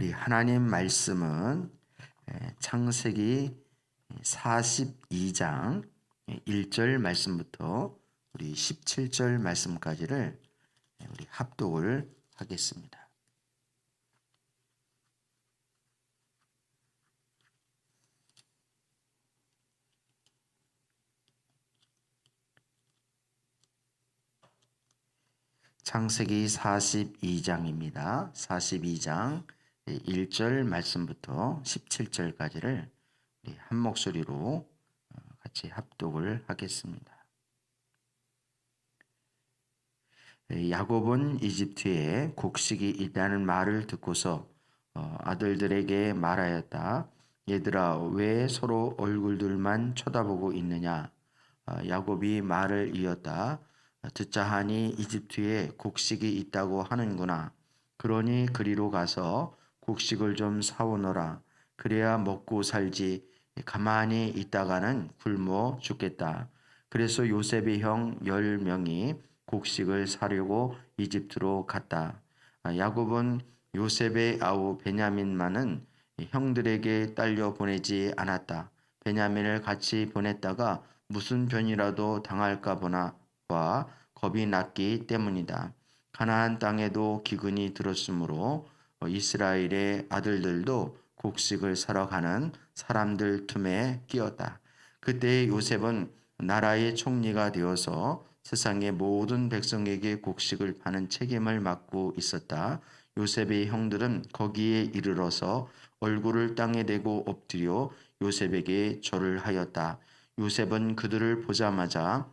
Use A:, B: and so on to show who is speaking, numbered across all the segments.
A: 우리 하나님 말씀은 창세기 42장 1절 말씀부터 우리 17절 말씀까지를 우리 합독을 하겠습니다. 창세기 42장입니다. 42장 1절 말씀부터 17절까지를 한 목소리로 같이 합독을 하겠습니다. 야곱은 이집트에 곡식이 있다는 말을 듣고서 어, 아들들에게 말하였다. 얘들아 왜 서로 얼굴들만 쳐다보고 있느냐? 어, 야곱이 말을 이었다. 듣자 하니 이집트에 곡식이 있다고 하는구나. 그러니 그리로 가서 곡식을 좀 사오너라. 그래야 먹고 살지. 가만히 있다가는 굶어 죽겠다. 그래서 요셉의 형열 명이 곡식을 사려고 이집트로 갔다. 아, 야곱은 요셉의 아우 베냐민만은 형들에게 딸려 보내지 않았다. 베냐민을 같이 보냈다가 무슨 변이라도 당할까 보나 와 겁이 났기 때문이다. 가나안 땅에도 기근이 들었으므로 이스라엘의 아들들도 곡식을 사러 가는 사람들 틈에 끼었다. 그때 요셉은 나라의 총리가 되어서 세상의 모든 백성에게 곡식을 파는 책임을 맡고 있었다. 요셉의 형들은 거기에 이르러서 얼굴을 땅에 대고 엎드려 요셉에게 절을 하였다. 요셉은 그들을 보자마자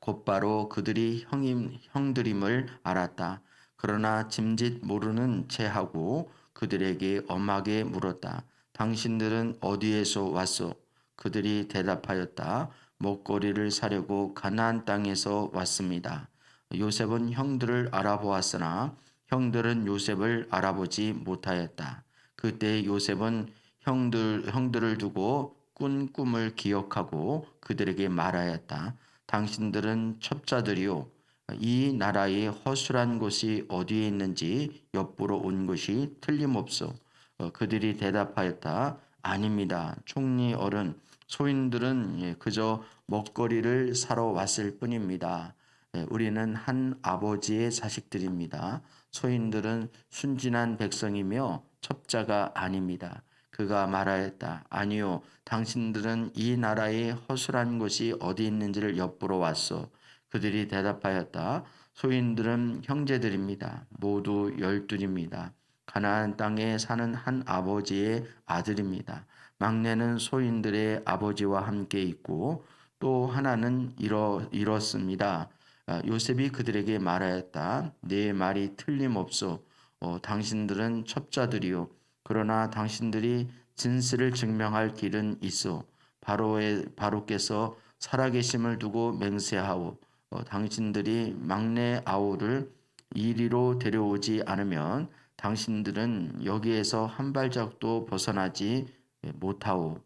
A: 곧바로 그들이 형임, 형들임을 알았다. 그러나 짐짓 모르는 채 하고 그들에게 엄하게 물었다. 당신들은 어디에서 왔소? 그들이 대답하였다. 먹거리를 사려고 가나안 땅에서 왔습니다. 요셉은 형들을 알아보았으나 형들은 요셉을 알아보지 못하였다. 그때 요셉은 형들 형들을 두고 꾼 꿈을 기억하고 그들에게 말하였다. 당신들은 첩자들이요. 이 나라의 허술한 곳이 어디에 있는지 엿보러 온 것이 틀림없어. 어, 그들이 대답하였다. 아닙니다. 총리 어른, 소인들은 예, 그저 먹거리를 사러 왔을 뿐입니다. 예, 우리는 한 아버지의 자식들입니다. 소인들은 순진한 백성이며 첩자가 아닙니다. 그가 말하였다. 아니요, 당신들은 이 나라의 허술한 곳이 어디 있는지를 엿보러 왔소. 그들이 대답하였다. 소인들은 형제들입니다. 모두 열둘입니다. 가나안 땅에 사는 한 아버지의 아들입니다. 막내는 소인들의 아버지와 함께 있고 또 하나는 잃어, 잃었습니다. 아, 요셉이 그들에게 말하였다. 내 말이 틀림없소. 어, 당신들은 첩자들이요. 그러나 당신들이 진실을 증명할 길은 있어 바로의 바로께서 살아계심을 두고 맹세하오 어, 당신들이 막내 아우를 이리로 데려오지 않으면 당신들은 여기에서 한 발짝도 벗어나지 못하오.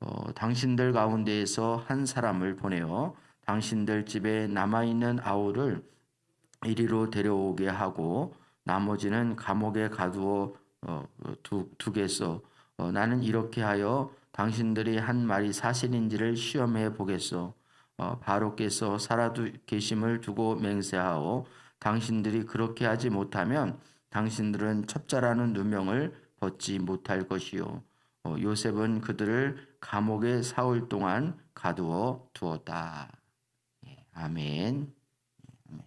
A: 어, 당신들 가운데에서 한 사람을 보내어 당신들 집에 남아있는 아우를 이리로 데려오게 하고 나머지는 감옥에 가두어 어, 두, 두겠소. 어, 나는 이렇게 하여 당신들이 한 말이 사실인지를 시험해 보겠소. 어, 바로께서 살아 계심을 두고 맹세하오. 당신들이 그렇게 하지 못하면 당신들은 첩자라는 누명을 벗지 못할 것이요. 어, 요셉은 그들을 감옥에 사흘 동안 가두어 두었다. 예, 아멘. 예, 예.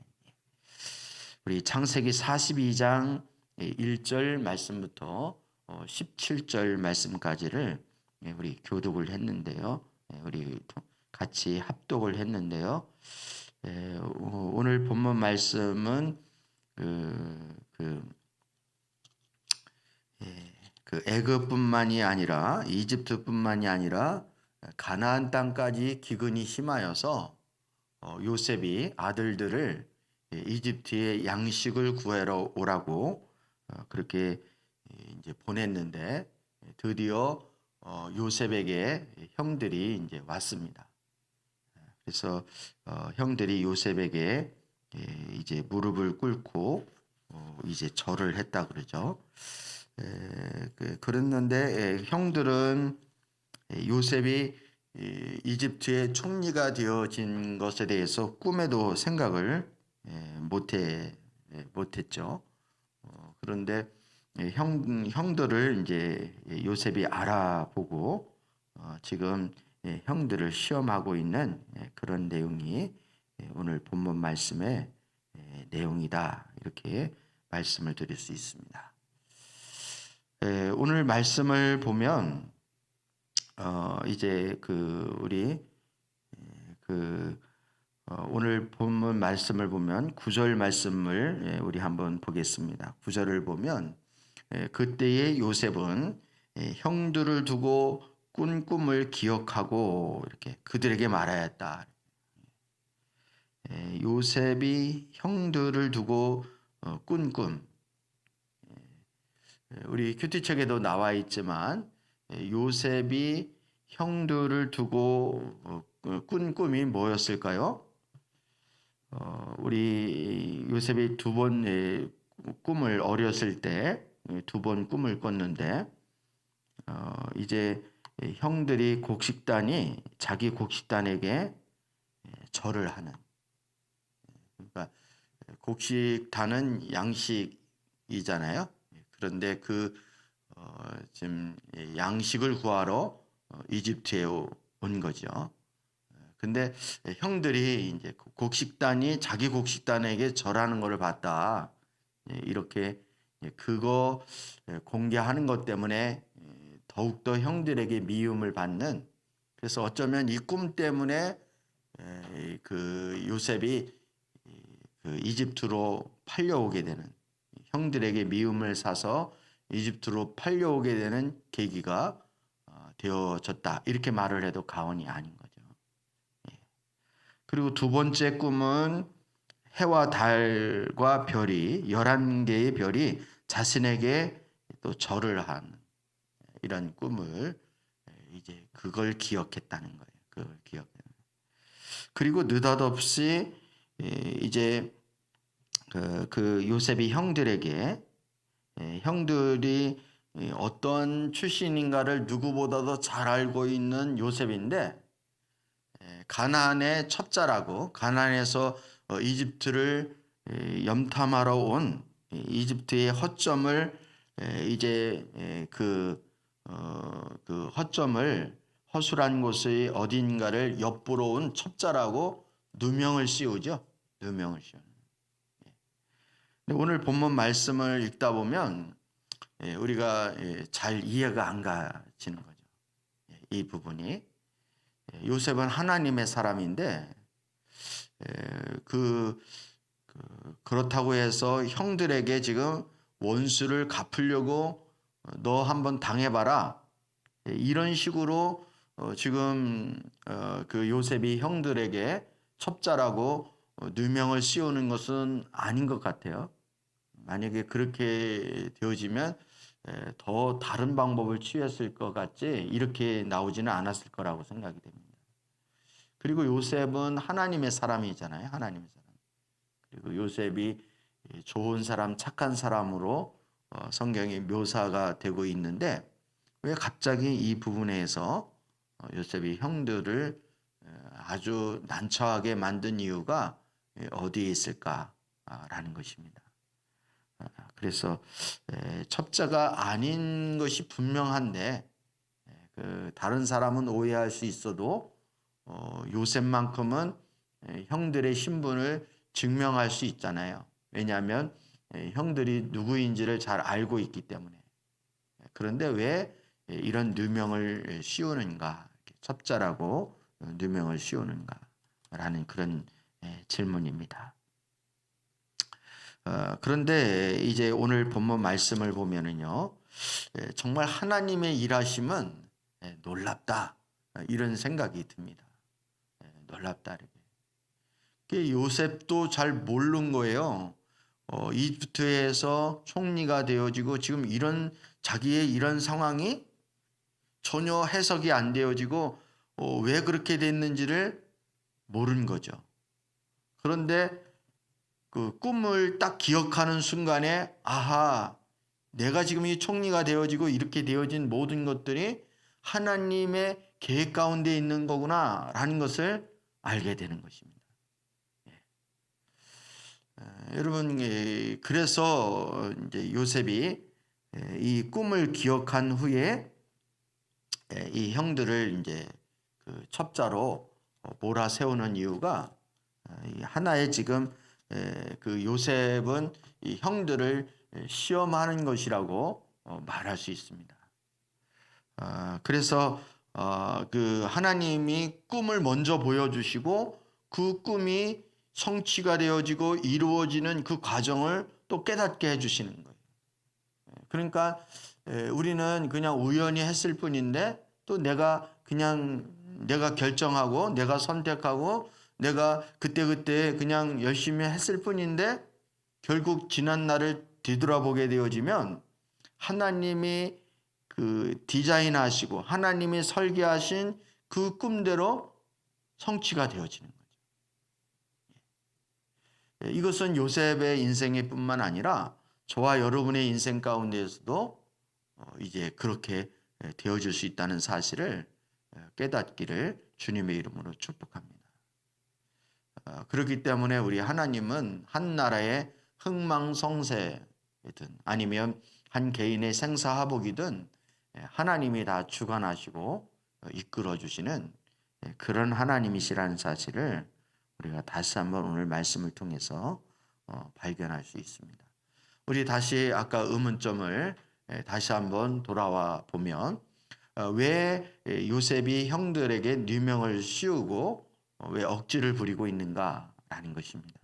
A: 우리 창세기 42장 1절 말씀부터 17절 어, 말씀까지를 예, 우리 교독을 했는데요. 예, 우리 같이 합독을 했는데요. 예, 오늘 본문 말씀은 그, 그, 그 애굽뿐만이 아니라 이집트뿐만이 아니라 가나안 땅까지 기근이 심하여서 어, 요셉이 아들들을 이집트의 양식을 구하러 오라고 어, 그렇게 이제 보냈는데 드디어 어, 요셉에게 형들이 이제 왔습니다. 그래서 어, 형들이 요셉에게 예, 이제 무릎을 꿇고 어, 이제 절을 했다 그러죠. 에, 그, 그랬는데 에, 형들은 에, 요셉이 이, 이집트의 총리가 되어진 것에 대해서 꿈에도 생각을 에, 못해 에, 못했죠. 어, 그런데 예, 형 형들을 이제 요셉이 알아보고 어, 지금 예, 형들을 시험하고 있는 예, 그런 내용이 예, 오늘 본문 말씀의 예, 내용이다 이렇게 말씀을 드릴 수 있습니다. 예, 오늘 말씀을 보면 어, 이제 그 우리 예, 그 어, 오늘 본문 말씀을 보면 구절 말씀을 예, 우리 한번 보겠습니다. 구절을 보면 예, 그때의 요셉은 예, 형들을 두고 꾼 꿈을 기억하고 이렇게 그들에게 말하였다. 예, 요셉이 형들을 두고 어, 꾼 꿈. 예, 우리 큐티 책에도 나와 있지만 예, 요셉이 형들을 두고 어, 꾼 꿈이 뭐였을까요? 어, 우리 요셉이 두 번 꿈을 어렸을 때 두 번 꿈을 꿨는데 어, 이제 형들이 곡식단이 자기 곡식단에게 절을 하는 그러니까 곡식단은 양식이잖아요. 그런데 그 어, 지금 양식을 구하러 어, 이집트에 오- 온 거죠. 근데 형들이 이제 곡식단이 자기 곡식단에게 절하는 것을 봤다. 예, 이렇게 예, 그거 예, 공개하는 것 때문에 예, 더욱더 형들에게 미움을 받는 그래서 어쩌면 이 꿈 때문에 에, 그 요셉이 이, 그 이집트로 팔려오게 되는 형들에게 미움을 사서 이집트로 팔려오게 되는 계기가 어, 되어졌다 이렇게 말을 해도 과언이 아닌 거죠. 예. 그리고 두 번째 꿈은 해와 달과 별이 열한 개의 별이 자신에게 또 절을 한 이런 꿈을 이제 그걸 기억했다는 거예요. 그걸 기억. 그리고 느닷없이 이제 그, 그 요셉이 형들에게 예, 형들이 어떤 출신인가를 누구보다도 잘 알고 있는 요셉인데 예, 가나안의 첩자라고 가나안에서 어, 이집트를 에, 염탐하러 온 이- 이집트의 허점을 에, 이제 에, 그, 어, 그 허점을 허술한 곳의 어딘가를 엿보러 온 첩자라고 누명을 씌우죠. 누명을 씌우는. 예. 오늘 본문 말씀을 읽다 보면 예, 우리가 예, 잘 이해가 안 가지는 거죠. 예, 이 부분이 예, 요셉은 하나님의 사람인데 에, 그, 그 그렇다고 해서 형들에게 지금 원수를 갚으려고 어, 너 한번 당해봐라 예, 이런 식으로 어, 지금 어, 그 요셉이 형들에게 첩자라고 어, 누명을 씌우는 것은 아닌 것 같아요. 만약에 그렇게 되어지면 에, 더 다른 방법을 취했을 것 같지 이렇게 나오지는 않았을 거라고 생각이 됩니다. 그리고 요셉은 하나님의 사람이잖아요. 하나님의 사람. 그리고 요셉이 좋은 사람, 착한 사람으로 어, 성경이 묘사가 되고 있는데 왜 갑자기 이 부분에서 어, 요셉이 형들을 어, 아주 난처하게 만든 이유가 예, 어디에 있을까라는 것입니다. 아, 그래서 에, 첩자가 아닌 것이 분명한데 에, 그 다른 사람은 오해할 수 있어도 어, 요셉만큼은 에, 형들의 신분을 증명할 수 있잖아요. 왜냐하면 에, 형들이 누구인지를 잘 알고 있기 때문에. 그런데 왜 에, 이런 누명을 씌우는가? 첩자라고 어, 누명을 씌우는가라는 그런 에, 질문입니다. 어, 그런데 이제 오늘 본문 말씀을 보면은요, 에, 정말 하나님의 일하심은 에, 놀랍다 어, 이런 생각이 듭니다. 에, 놀랍다 이렇게. 그 요셉도 잘 모르는 거예요. 어, 이집트에서 총리가 되어지고 지금 이런 자기의 이런 상황이 전혀 해석이 안 되어지고 어, 왜 그렇게 됐는지를 모르는 거죠. 그런데 그 꿈을 딱 기억하는 순간에 아하 내가 지금 이 총리가 되어지고 이렇게 되어진 모든 것들이 하나님의 계획 가운데 있는 거구나라는 것을 알게 되는 것입니다. 예. 에, 여러분 예, 그래서 이제 요셉이 예, 이 꿈을 기억한 후에 예, 이 형들을 이제 그 첩자로 어, 몰아 세우는 이유가 어, 이 하나의 지금 에, 그 요셉은 이 형들을 시험하는 것이라고 어, 말할 수 있습니다. 아, 그래서 어, 그 하나님이 꿈을 먼저 보여주시고 그 꿈이 성취가 되어지고 이루어지는 그 과정을 또 깨닫게 해주시는 거예요. 그러니까 에, 우리는 그냥 우연히 했을 뿐인데 또 내가 그냥 내가 결정하고 내가 선택하고 내가 그때그때 그냥 열심히 했을 뿐인데 결국 지난 날을 뒤돌아보게 되어지면 하나님이 그 디자인하시고 하나님이 설계하신 그 꿈대로 성취가 되어지는. 예, 이것은 요셉의 인생의 뿐만 아니라 저와 여러분의 인생 가운데에서도 어, 이제 그렇게 되어질 수 있다는 사실을 어, 깨닫기를 주님의 이름으로 축복합니다. 어, 그렇기 때문에 우리 하나님은 한 나라의 흥망성쇠든 아니면 한 개인의 생사하복이든 예, 하나님이 다 주관하시고 이끌어 주시는 예, 그런 하나님이시라는 사실을 우리가 다시 한번 오늘 말씀을 통해서 발견할 수 있습니다. 우리 다시 아까 의문점을 예, 다시 한번 돌아와 보면 어, 왜 요셉이 형들에게 누명을 씌우고 어, 왜 억지를 부리고 있는가라는 것입니다.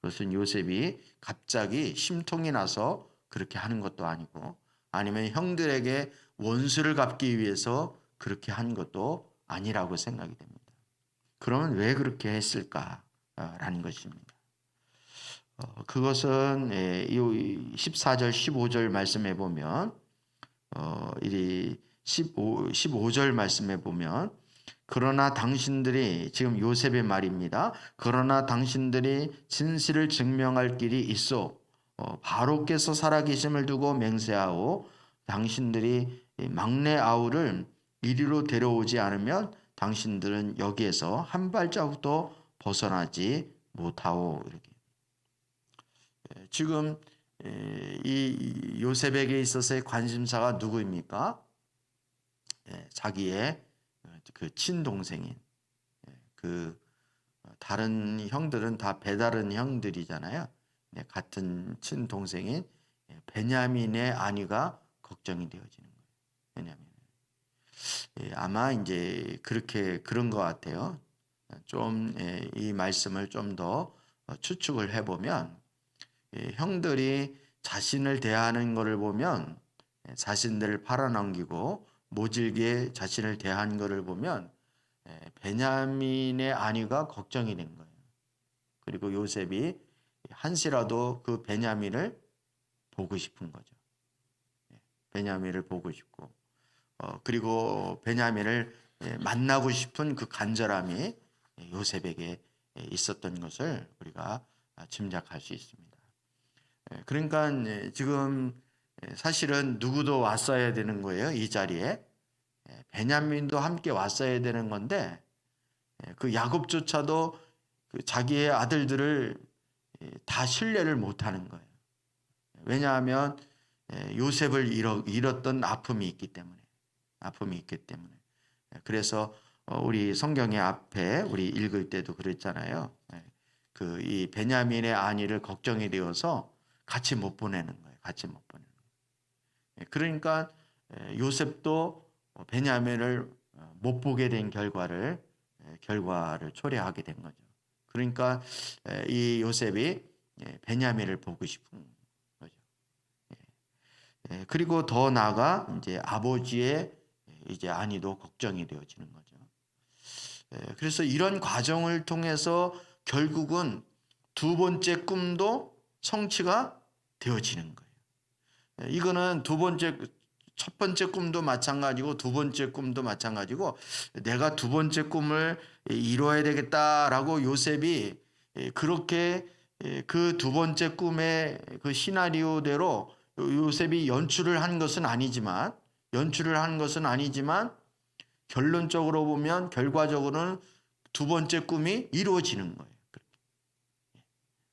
A: 그것은 요셉이 갑자기 심통이 나서 그렇게 하는 것도 아니고 아니면 형들에게 원수를 갚기 위해서 그렇게 한 것도 아니라고 생각이 됩니다. 그러면 왜 그렇게 했을까라는 것입니다. 어, 그것은 예, 이 14절 15절 말씀해 보면 어, 이 15, 15절 말씀해 보면 그러나 당신들이 지금 요셉의 말입니다. 그러나 당신들이 진실을 증명할 길이 있어 어, 바로께서 살아계심을 두고 맹세하오 당신들이 막내 아우를 이리로 데려오지 않으면 당신들은 여기에서 한 발자국도 벗어나지 못하오 이렇게 예, 지금 예, 이 요셉에게 있어서의 관심사가 누구입니까? 예, 자기의 그 친동생인 그 다른 형들은 다 배다른 형들이잖아요. 같은 친동생인 베냐민의 안위가 걱정이 되어지는 거예요. 베냐민. 아마 이제 그렇게 그런 것 같아요. 좀 이 말씀을 좀 더 추측을 해보면 형들이 자신을 대하는 것을 보면 자신들을 팔아넘기고 모질게 자신을 대한 것을 보면 베냐민의 안위가 걱정이 된 거예요. 그리고 요셉이 한시라도 그 베냐민을 보고 싶은 거죠. 베냐민을 보고 싶고 어, 그리고 베냐민을 만나고 싶은 그 간절함이 요셉에게 있었던 것을 우리가 짐작할 수 있습니다. 예, 그러니까 지금 사실은 누구도 왔어야 되는 거예요. 이 자리에. 예, 베냐민도 함께 왔어야 되는 건데 예, 그 야곱조차도 그 자기의 아들들을 다 신뢰를 못 하는 거예요. 왜냐하면 요셉을 잃었던 아픔이 있기 때문에 아픔이 있기 때문에 그래서 어, 우리 성경의 앞에 우리 읽을 때도 그랬잖아요. 그 이 베냐민의 안위를 걱정이 되어서 같이 못 보내는 거예요. 같이 못 보내는 거예요. 예, 그러니까 요셉도 베냐민을 어, 못 보게 된 결과를 결과를 초래하게 된 거죠. 그러니까 이 요셉이 베냐민을 보고 싶은 거죠. 예, 그리고 더 나아가 이제 아버지의 이제 안위도 걱정이 되어지는 거죠. 그래서 이런 과정을 통해서 결국은 두 번째 꿈도 성취가 되어지는 거예요. 이거는 두 번째 첫 번째 꿈도 마찬가지고 두 번째 꿈도 마찬가지고 내가 두 번째 꿈을 이루어야 되겠다라고 요셉이 그렇게 그 두 번째 꿈의 그 시나리오대로 요셉이 연출을 한 것은 아니지만 연출을 한 것은 아니지만 결론적으로 보면 결과적으로는 두 번째 꿈이 이루어지는 거예요.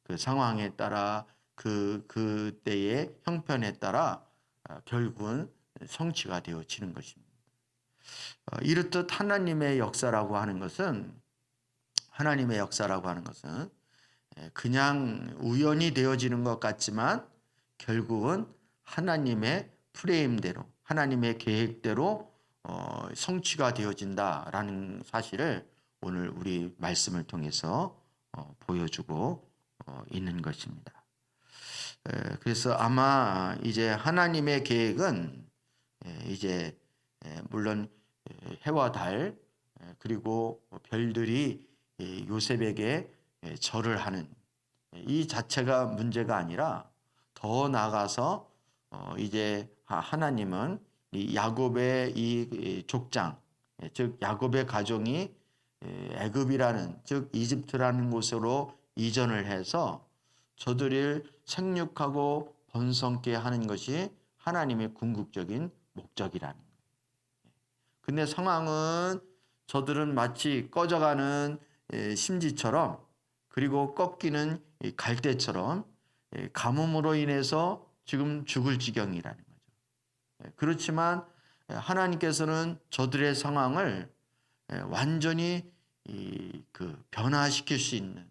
A: 그 상황에 따라 그 그때의 형편에 따라 어, 결국은 성취가 되어지는 것입니다. 어, 이렇듯 하나님의 역사라고 하는 것은 하나님의 역사라고 하는 것은 예, 그냥 우연히 되어지는 것 같지만 결국은 하나님의 프레임대로 하나님의 계획대로 어, 성취가 되어진다라는 사실을 오늘 우리 말씀을 통해서 어, 보여주고 어, 있는 것입니다. 에, 그래서 아마 이제 하나님의 계획은 에, 이제 에, 물론 에, 해와 달 에, 그리고 별들이 이 요셉에게 에, 절을 하는 이 자체가 문제가 아니라 더 나아가서 어, 이제 하- 하나님은 이 야곱의 이- 이 족장 예, 즉 야곱의 가정이 에, 애굽이라는 즉 이집트라는 곳으로 이전을 해서 저들을 생육하고 번성케 하는 것이 하나님의 궁극적인 목적이라는 거예요. 근데 상황은 저들은 마치 꺼져가는 에, 심지처럼 그리고 꺾이는 이 갈대처럼 에, 가뭄으로 인해서 지금 죽을 지경이라는 거죠. 예, 그렇지만 에, 하나님께서는 저들의 상황을 에, 완전히 이, 그 변화시킬 수 있는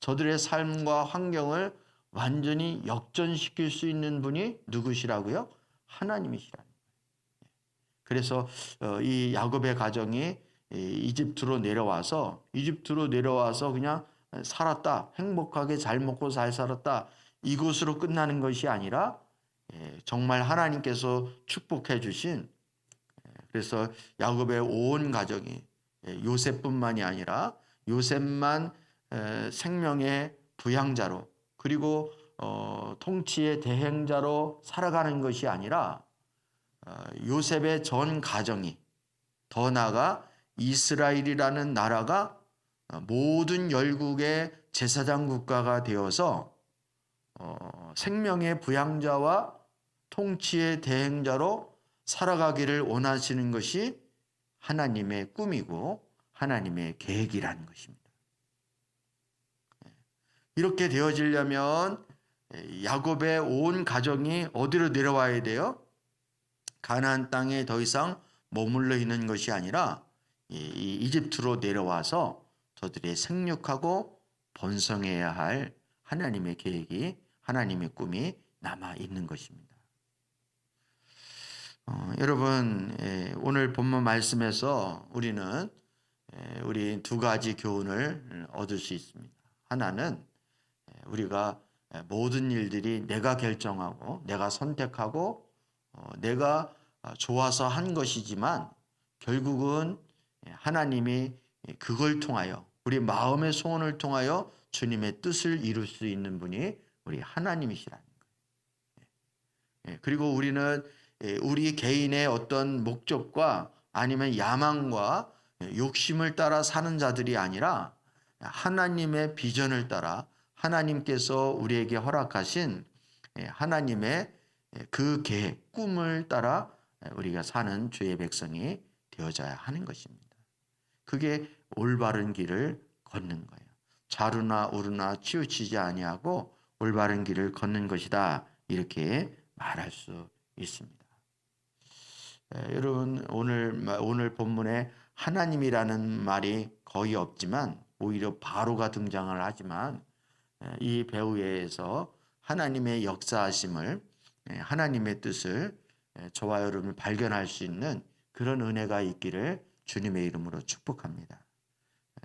A: 저들의 삶과 환경을 완전히 역전시킬 수 있는 분이 누구시라고요? 하나님이시라는 거예요. 그래서 어, 이 야곱의 가정이 이 이집트로 내려와서 이집트로 내려와서 그냥 살았다 행복하게 잘 먹고 잘 살았다 이것으로 끝나는 것이 아니라 예, 정말 하나님께서 축복해 주신 예, 그래서 야곱의 온 가정이 예, 요셉뿐만이 아니라 요셉만 에, 생명의 부양자로 그리고 어, 통치의 대행자로 살아가는 것이 아니라 어, 요셉의 전 가정이 더 나아가 이스라엘이라는 나라가 어, 모든 열국의 제사장 국가가 되어서 어, 생명의 부양자와 통치의 대행자로 살아가기를 원하시는 것이 하나님의 꿈이고 하나님의 계획이라는 것입니다. 이렇게 되어지려면 야곱의 온 가정이 어디로 내려와야 돼요? 가나안 땅에 더 이상 머물러 있는 것이 아니라 이- 이 이집트로 내려와서 저들이 생육하고 번성해야 할 하나님의 계획이 하나님의 꿈이 남아 있는 것입니다. 어, 여러분 예, 오늘 본문 말씀에서 우리는 예, 우리 두 가지 교훈을 얻을 수 있습니다. 하나는 예, 우리가 예, 모든 일들이 내가 결정하고 내가 선택하고 어, 내가 아, 좋아서 한 것이지만 결국은 예, 하나님이 그걸 통하여 우리 마음의 소원을 통하여 주님의 뜻을 이룰 수 있는 분이 우리 하나님이시라는 거예요. 예, 그리고 우리는 예, 우리 개인의 어떤 목적과 아니면 야망과 예, 욕심을 따라 사는 자들이 아니라 하나님의 비전을 따라 하나님께서 우리에게 허락하신 예, 하나님의 예, 그 계획, 꿈을 따라 예, 우리가 사는 주의 백성이 되어져야 하는 것입니다. 그게 올바른 길을 걷는 거예요. 좌루나 우루나 치우치지 아니하고 올바른 길을 걷는 것이다. 이렇게 말할 수 있습니다. 에, 여러분 오늘 마- 오늘 본문에 하나님이라는 말이 거의 없지만 오히려 바로가 등장을 하지만 에, 이 배우에서 하나님의 역사하심을 에, 하나님의 뜻을 에, 저와 여러분이 발견할 수 있는 그런 은혜가 있기를 주님의 이름으로 축복합니다.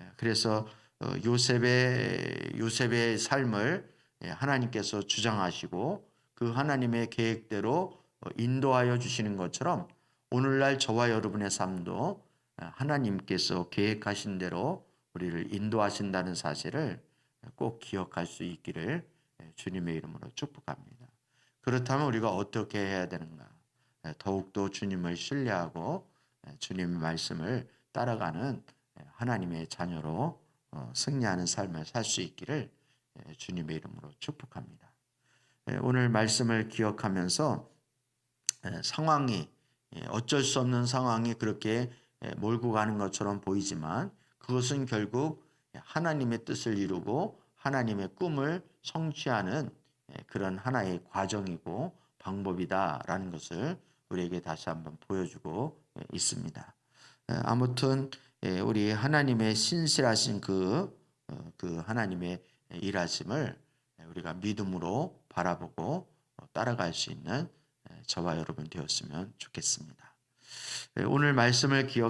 A: 에, 그래서 어, 요셉의 요셉의 삶을 예, 하나님께서 주장하시고 그 하나님의 계획대로 어, 인도하여 주시는 것처럼 오늘날 저와 여러분의 삶도 어, 하나님께서 계획하신 대로 우리를 인도하신다는 사실을 꼭 기억할 수 있기를 예, 주님의 이름으로 축복합니다. 그렇다면 우리가 어떻게 해야 되는가? 예, 더욱더 주님을 신뢰하고 예, 주님의 말씀을 따라가는 예, 하나님의 자녀로 어, 승리하는 삶을 살 수 있기를 예, 주님의 이름으로 축복합니다. 예, 오늘 말씀을 기억하면서 예, 상황이 예, 어쩔 수 없는 상황이 그렇게 예, 몰고 가는 것처럼 보이지만 그것은 결국 하나님의 뜻을 이루고 하나님의 꿈을 성취하는 예, 그런 하나의 과정이고 방법이다라는 것을 우리에게 다시 한번 보여주고 예, 있습니다. 예, 아무튼 예, 우리 하나님의 신실하신 그, 어, 그 하나님의 일하심을 우리가 믿음으로 바라보고 어, 따라갈 수 있는 예, 저와 여러분 되었으면 좋겠습니다. 예, 오늘 말씀을 기억